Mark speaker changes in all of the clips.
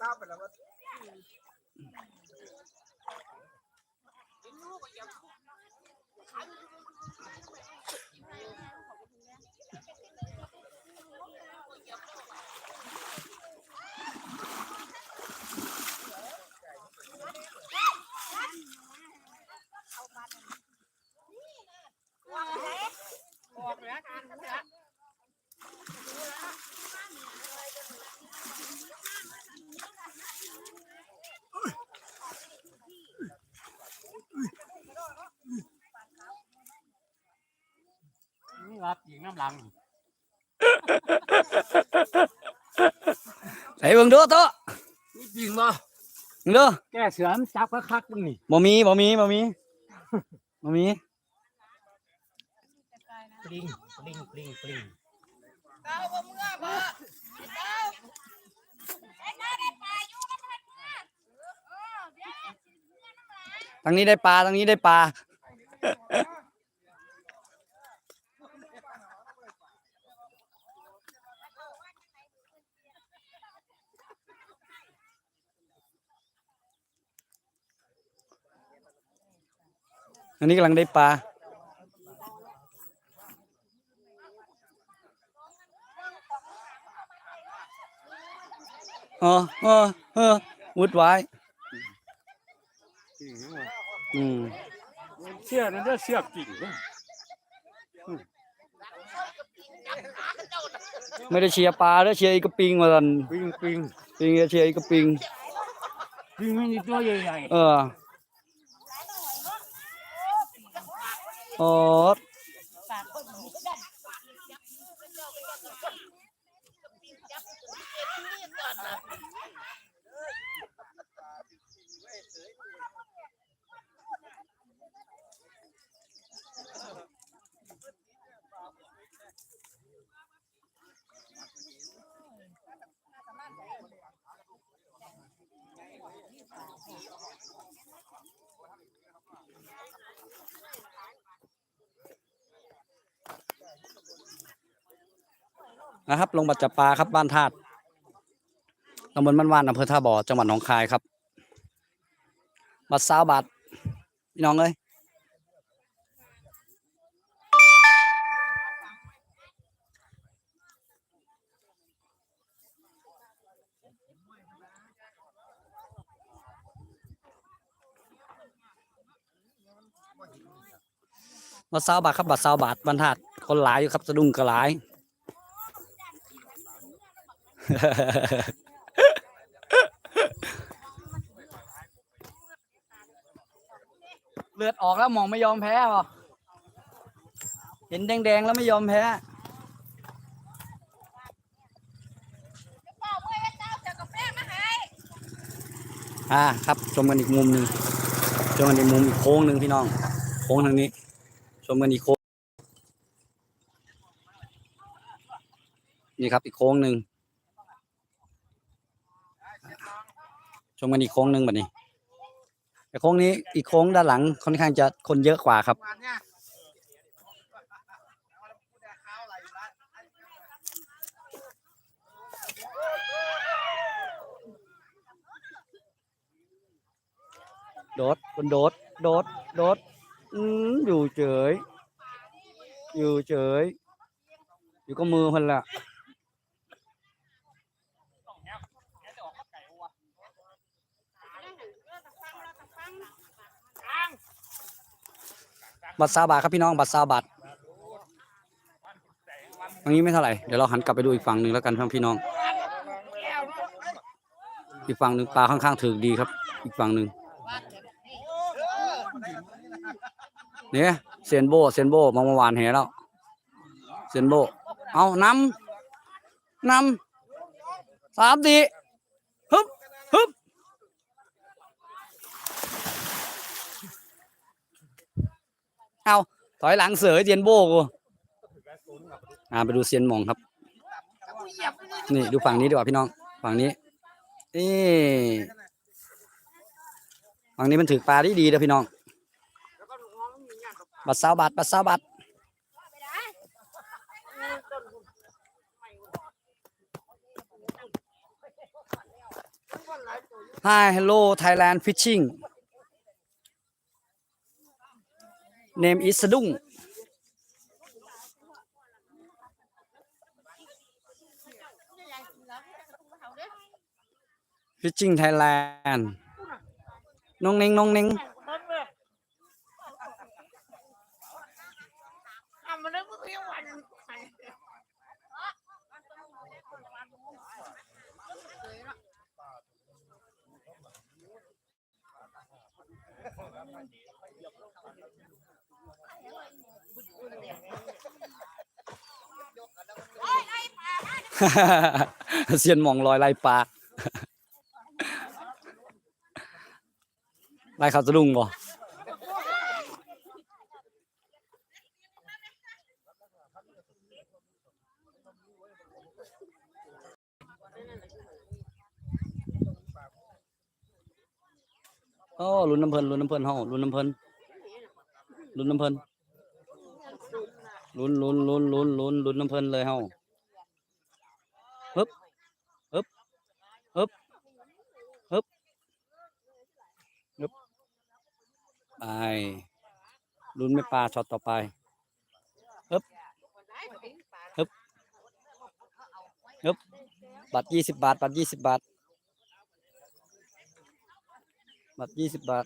Speaker 1: ทราบไปแล้วว่า
Speaker 2: นี่รั บยิงน้ำหลัง
Speaker 3: ไหนเบิ่งดูโตะ
Speaker 2: นี่ยิงมา
Speaker 3: เบิ่งดู
Speaker 2: แก้เสือมจับคักๆมึงนี่
Speaker 3: บ่มีบ่มีบ่มีบ่มี
Speaker 2: ปลิงปลิงปลิงปลิง
Speaker 3: ทางนี้ได้ปลาทางนี้ได้ปลา อันนี้กำลังได้ปลาเออเออเออวุดไว้
Speaker 2: จริงนะ
Speaker 3: อืม
Speaker 2: เชือกนั่นเด้อเชือกจริงนะ
Speaker 3: ไม่ได้เชียร์ปลาแล้วเชียร์อีกระปิงมาสัน
Speaker 2: ปลิงปลิง
Speaker 3: ปิงเชียร์อีกระปิง
Speaker 2: ปลิงไม่มีตัวใหญ่
Speaker 3: เออ โนะครับ ลงบัตรจับปลาครับบ้านธาตุตำบลบ้านว่านอำเภอท่าบ่อจังหวัดหนองคายครับ บัตรสาวบาทพี่น้องเอ้ยบัตรสาวบาทครับบัตรสาวบาทบ้านธาตุคนหลายอยู่ครับสะดุ้งก็หลาย เลือดออกแล้วมองไม่ยอมแพ้หรอ เห็นแดงๆแล้วไม่ยอมแพ้อ่าครับ ชมกันอีกมุมหนึ่งชมกันอีกมุมอีกโค้งหนึ่งพี่น้อง โค้งทางนี้ ชมกันอีกโค้ง นี่ครับอีกโค้งหนึ่ง ชมกันอีกโค้งหนึ่งแบบนี้แต่โค้งนี้อีกโค้งด้านหลังค่อนข้างจะคนเยอะกว่าครับ โดดคนโดด โดด โดดอืมอยู่เฉย อยู่เฉย อยู่ก็มือมันละ บัตรซาบาทครับพี่น้องบัตรซาบาทตรงนี้ไม่เท่าไหร่เดี๋ยวเราหันกลับไปดูอีกฝั่งหนึ่งแล้วกันครับพี่น้อง อีกฝั่งหนึ่งปลาค่อนข้างถือดีครับ อีกฝั่งหนึ่งเนี่ยเซียนโบเซียนโบมองเมื่อวานเห็นแล้วเซียนโบเอานำนำสามสี่ฮึบฮึบ เอาถอยหลังเสือเซียนโบกูอ่าไปดูเซียนมองครับ นี่ดูฝั่งนี้ดีกว่าพี่น้อง ฝั่งนี้นี่ฝั่งนี้มันถือปลาด้ดีนะพี่น้องบัตรสาวบาทบัตรสาวบาท Hi hello Thailand fishing name is สะดุ้ง fishing Thailand น้องเน่งน้องเน่ง เซียนมองลอยไล่ปลาไล่เขาสะดุ้งบ่โอ้ลุ้นน้ำเพลินลุ้นน้ำเพลินเฮาลุ้นน้ำเพลินลุ้นน้ำเพลิน ลุ้นลุ้นลุ้นลุ้นลุ้นลุ้นน้ำเพลินเลยเฮาฮึบฮึบฮึบฮึบฮึบไปลุ้นไม่ปลาช็อตต่อไปฮึบฮึบฮึบบัตรยี่สิบบาท บัตรยี่สิบบาท บัตรยี่สิบบาท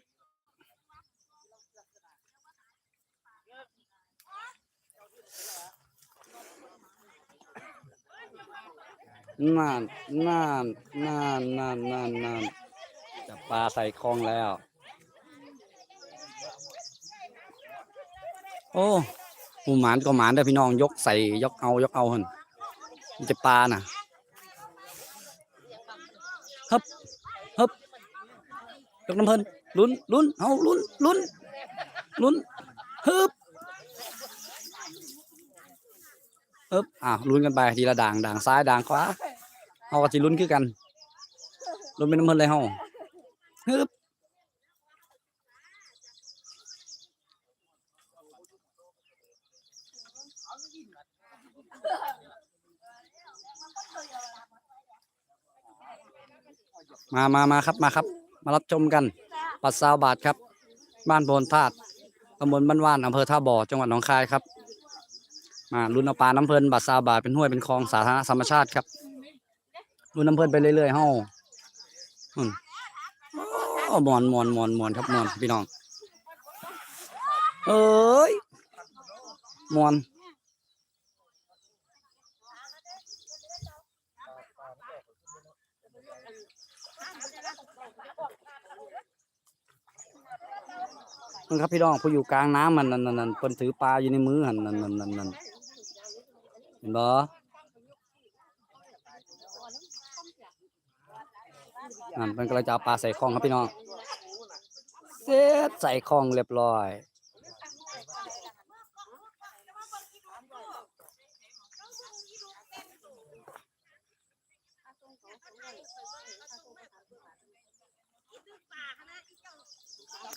Speaker 3: นั่นนั่นนั่นนั่นนั่นนั่นจับปลาใส่คลองแล้ว โอ้หมูหมานก็หมานเด้พี่น้องยกใส่ยกเอายกเอาหันมันจะปลาน่ะฮึบฮึบยกน้ำเพลินลุ้นลุ้นเอาลุ้นลุ้นลุ้นฮึบ ฮึบอะลุ้นกันไปทีละด่างด่างซ้ายด่างขวาเอาก็สิลุ้นคือกันลุ้นเป็นน้ำเพลินเลยเฮาฮึบมามามาครับมาครับ มารับชมกัน ปัดซาวบาทครับ บ้านโพนธาตุตำบลบ้านว่านอำเภอท่าบ่อ จังหวัดหนองคายครับ มารุ่นเอาปลาน้ำเพลินบัดซาบาเป็นห้วยเป็นคลองสาธารณะธรรมชาติครับรุ่นน้ำเพลินไปเรื่อยๆเฮ้าอืมโอ้มวนมวนมวนมวนครับมวนพี่น้อง เอ้ยมวนนั่นครับพี่น้องผู้อยู่กลางน้ำมันนั่นนั่นนั่นเพิ่นถือปลาอยู่ในมือหันนั่นนั่นนั่นนั่น ห็นบ่นั่นเพิ่นกำลังจาปลาใส่คลองครับพี่น้อง เสร็จใส่คลองเรียบร้อย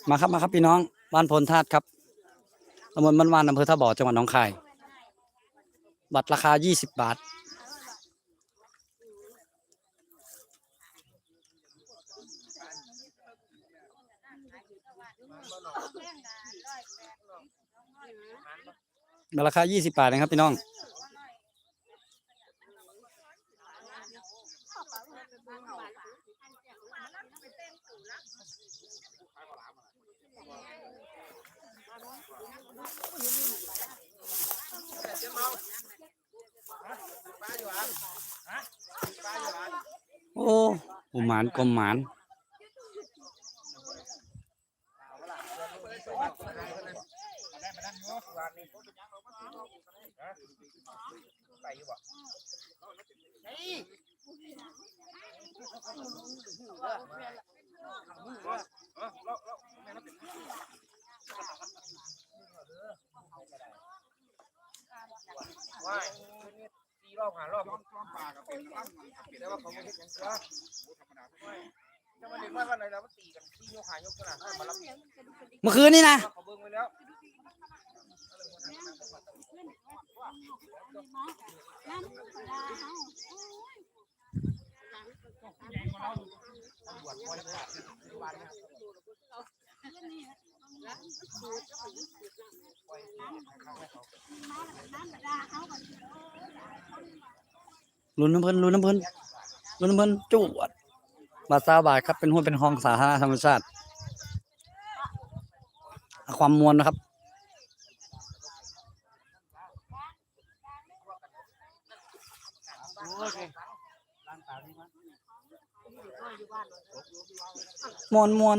Speaker 3: มาครับมาครับพี่น้องบ้านพลธาตุครับตำบลบ้านวานอำเภอท่าบ่อจังหวัดหนองคาย บัตรราคา 20 บาทราคา 20 บาทนะครับพี่น้อง โอ้หูหมานกลมหมาน
Speaker 1: ว่ายตีรอบหารอบซ้อมปลากับเป็นตั้งแต่ว่าเขาไม่เห็นอย่างเสือจะมาเด็กว่าวันไหนเราก็ตีกันตีโยกหายกขนาดนั้นมารับ
Speaker 3: เมื่อคืนนี่นะ
Speaker 1: เขาเบิ้งไว้แล้ว
Speaker 4: น
Speaker 3: ลุ้นน้ำเพิ่นลุ้นน้ำเพิ่นลุ้นน้ำเพิ่นจวดบาทซาบาทครับเป็นหุ้นเป็นห้องสาธารณะธรรมชาติ ความมวลนะครับ มวนมวน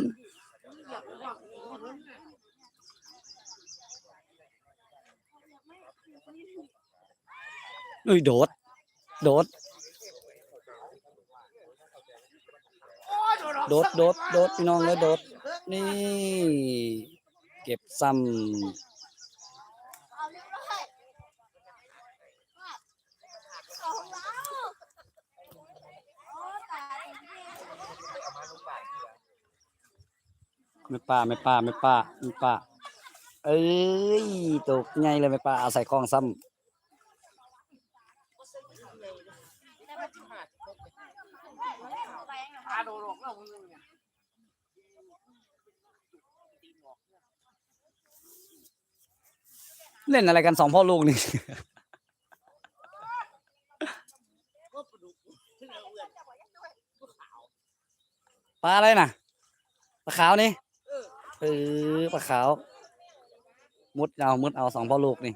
Speaker 3: อ้ยโดด โดด โดด โดด โดดพี่น้องเลยโดด นี่ เก็บซ้ำไม่ป้าไม่ป้าไม่ป้าไม่ป้า เอ้ยตกไงเลยไม่ป้าเอาใส่คลองซ้ำ
Speaker 1: อาโดนหลอกแล้วมึงเนี่ย
Speaker 3: เล่นอะไรกันสองพ่อลูกนี่ปลาอะไรน่ะปลาขาวนี่เออปลาขาว มุดเอามุดเอาสองพ่อลูกนี่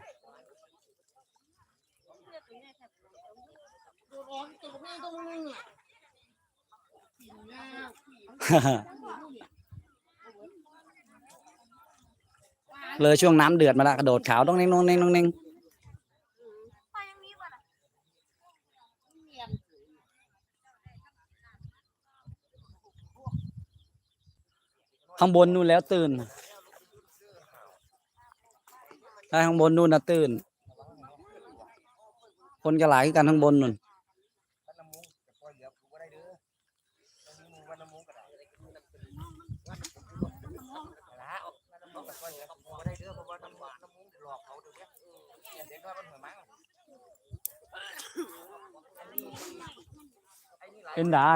Speaker 3: เลยช่วงน้ำเดือดมาล้วกระโดดขาวต้องเน่งน้องเน่งน้องเน่งข้างบนนู่นแล้วตื่นได้ข้างบนนู่นนะตื่น คนก็หลายกันข้างบนนู่น
Speaker 1: น้ำมุงจะปล่อยเหลือกูก็ได้เด้อวันนี้มึงวันน้ำมุงก็ได้ละวันน้ำมุงก็ปล่อยเหลือกูก็ได้เด้อเพราะว่าน้ำมุงน้ำมุง หลอกเขาเดี๋ยวเนี้ยเนี่ยเด็กว่ามันหัวมั้งอันนี้ไอ้นี่หลาย
Speaker 3: เป็นได้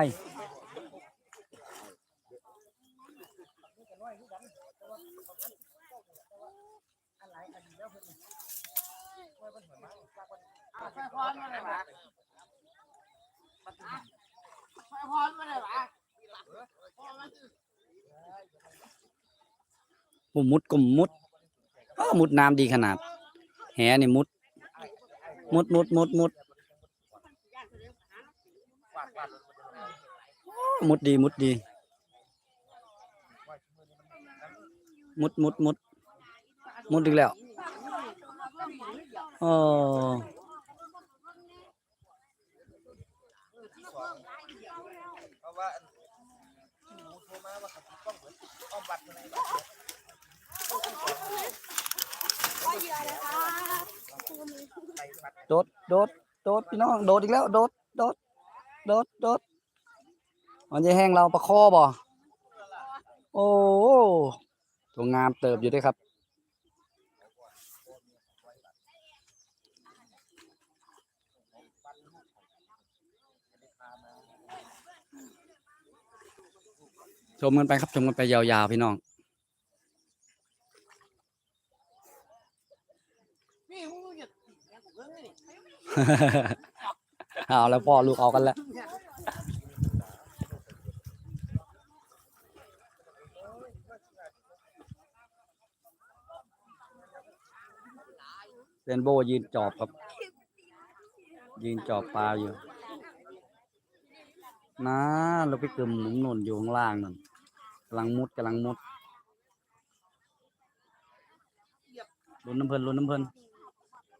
Speaker 1: ค่อยพรมาเลยวะค่อยพรมาเลยวะ
Speaker 3: ผมมุดก็มุดอ้าว มุดน้ำดีขนาด แหนี่มุด มุดมุดมุดมุด
Speaker 1: วาดวาด
Speaker 3: มุดดีมุดดี มุดมุดมุดมุดอีกแล้วโอ้
Speaker 1: โด
Speaker 3: ดโดดโดดพี่น้อง โดดอีกแล้ว โดดโดดโดดโดดมันจะแห้งเราประคอบ่โอ้ตัวงามเติบอยู่ด้วยครับชมกันไปครับชมกันไปยาวๆพี่น้อง
Speaker 1: นี่มึงอย่าอย่ากูเพิ่งนี่
Speaker 3: เอาแล้วพ่อลูกเอากันแล้วเซนโบยืนจอบครับ ยืนจอบปลาอยู่นะเราไปกึมหนุนนุนอยู่ข้างล่างนั่นกำลังมุดกำลังมุดลุ้นน้ำเพลินลุ้นน้ำเพลิน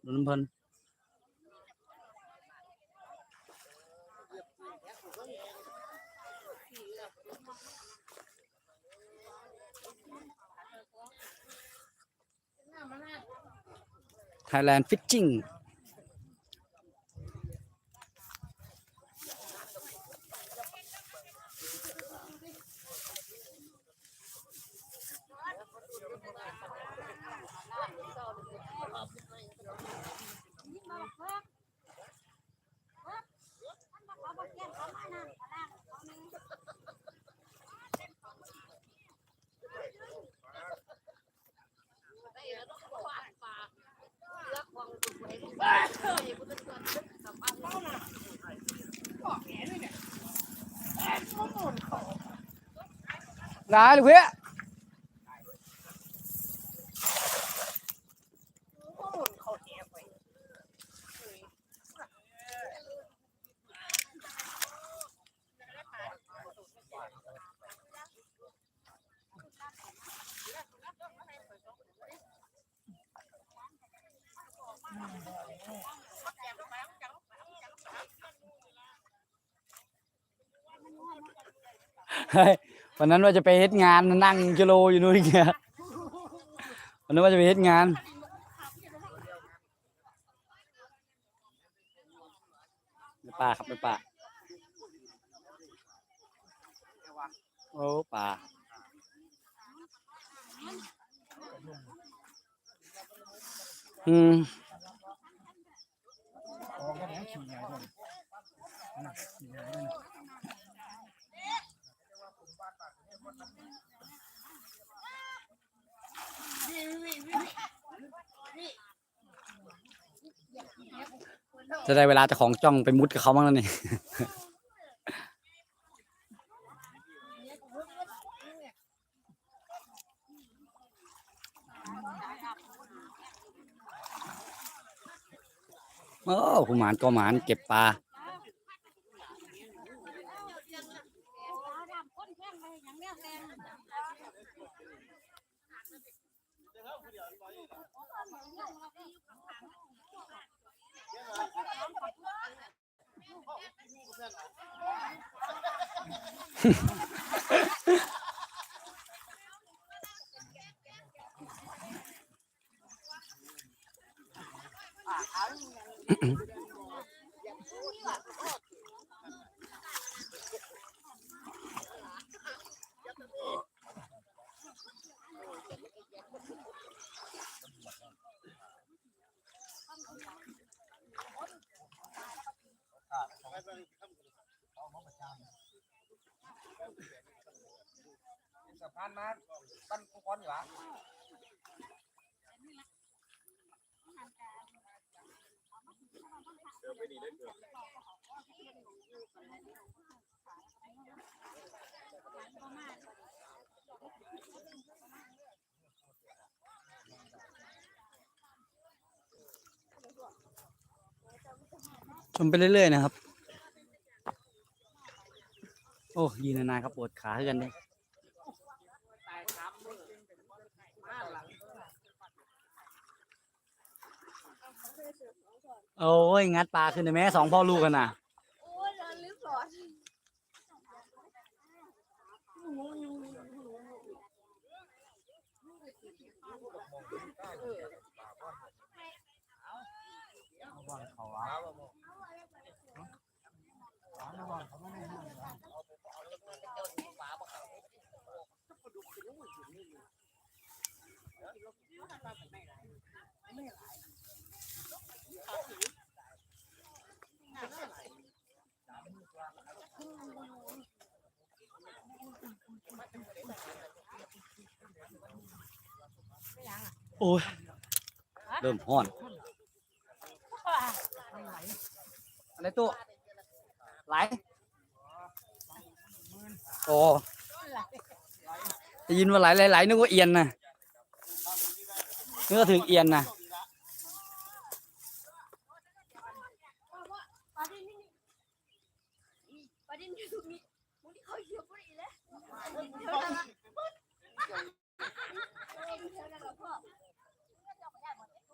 Speaker 3: ลุ้นน้ำเพลิน Thailand Fishing ได้ลูกเพี่เฮ้ย วันนั้นว่าจะไปเฮ็ดงานนั่งกิโลอยู่นู่นเงี้ยวันนั้นว่าจะไปเฮ็ดงานไม่ป่าครับไม่ป่าโอ้ป่าอืม จะได้เวลาจ้าของจ้องไปมุดกับเขาบ้างแล้วนี่ โอ้คุณหมานก็หมานเก็บปลา Mm-hmm.
Speaker 1: สะพานมาบ้านกูก้อนอยู่หรอ
Speaker 3: ชมไปเรื่อยๆนะครับ โอ้ยืนนานๆครับปวดขาขึ้นกันเลย โอ้ยงัดปลาขึ้นเลยแม่สองพ่อลูกกันน่ะ
Speaker 4: โอ้ยเราลืมก่อน
Speaker 3: โอ้ยเริ่มห้อนอะไรตัวไหลโอ้ได้ยินว่าไหลไหลไหลนึกว่าเอียนนะนึกว่าถึงเอียนนะ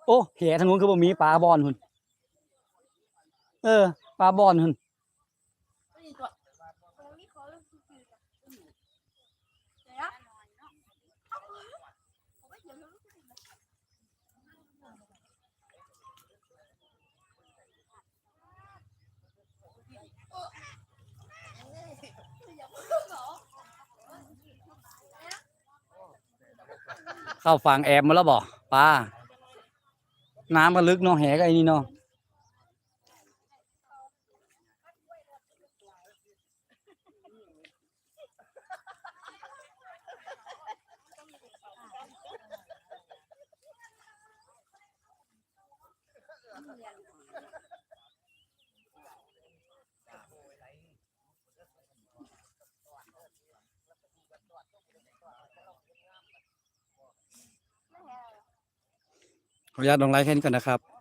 Speaker 3: โอ้แหทางนู้นคือบ่มีปลาบอนหุ่นเออ ปลาบอนหุ่น
Speaker 4: ตรงนี้เขาเริ่มคือเดี๋ยวเอาผมไม่เหยียบแล้ว
Speaker 3: เข้าฝั่งแอบมาแล้วบ่ปลาน้ำก็ลึกเนาะแหก็ไอ้นี่เนาะ ขออนุญาตลงไลฟ์แค่นี้ก่อนนะครับ